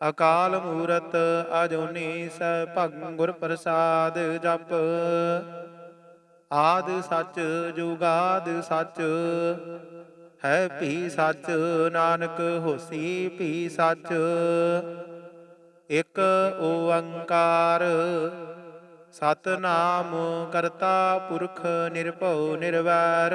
ਅਕਾਲ ਮੂਰਤ ਅਜੂਨੀ ਸੈਭੰ ਗੁਰ ਪ੍ਰਸਾਦ ਜਪ। ਆਦ ਸੱਚ ਜੁਗਾਦ ਸੱਚ, ਹੈ ਭੀ ਸੱਚ ਨਾਨਕ ਹੋਸੀ ਭੀ ਸੱਚ। ਇਕ ਓੰਕਾਰ, ਸਤਨਾਮ ਕਰਤਾ ਪੁਰਖ ਨਿਰਭਉ ਨਿਰਵੈਰ।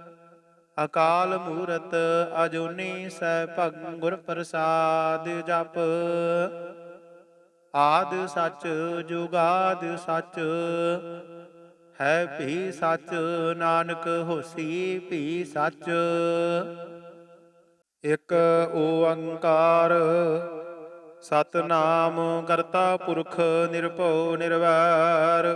ਅਕਾਲ ਮੂਰਤ ਅਜੂਨੀ ਸੈਭੰ ਗੁਰ ਪ੍ਰਸਾਦ ਜਪ। ਆਦ ਸੱਚ ਜੁਗਾਦ ਸੱਚ, ਹੈ ਭੀ ਸੱਚ ਨਾਨਕ ਹੋਸੀ ਭੀ ਸੱਚ। ਇਕ ਓੰਕਾਰ ਸਤਨਾਮ ਕਰਤਾ ਪੁਰਖ ਨਿਰਭਉ ਨਿਰਵੈਰ।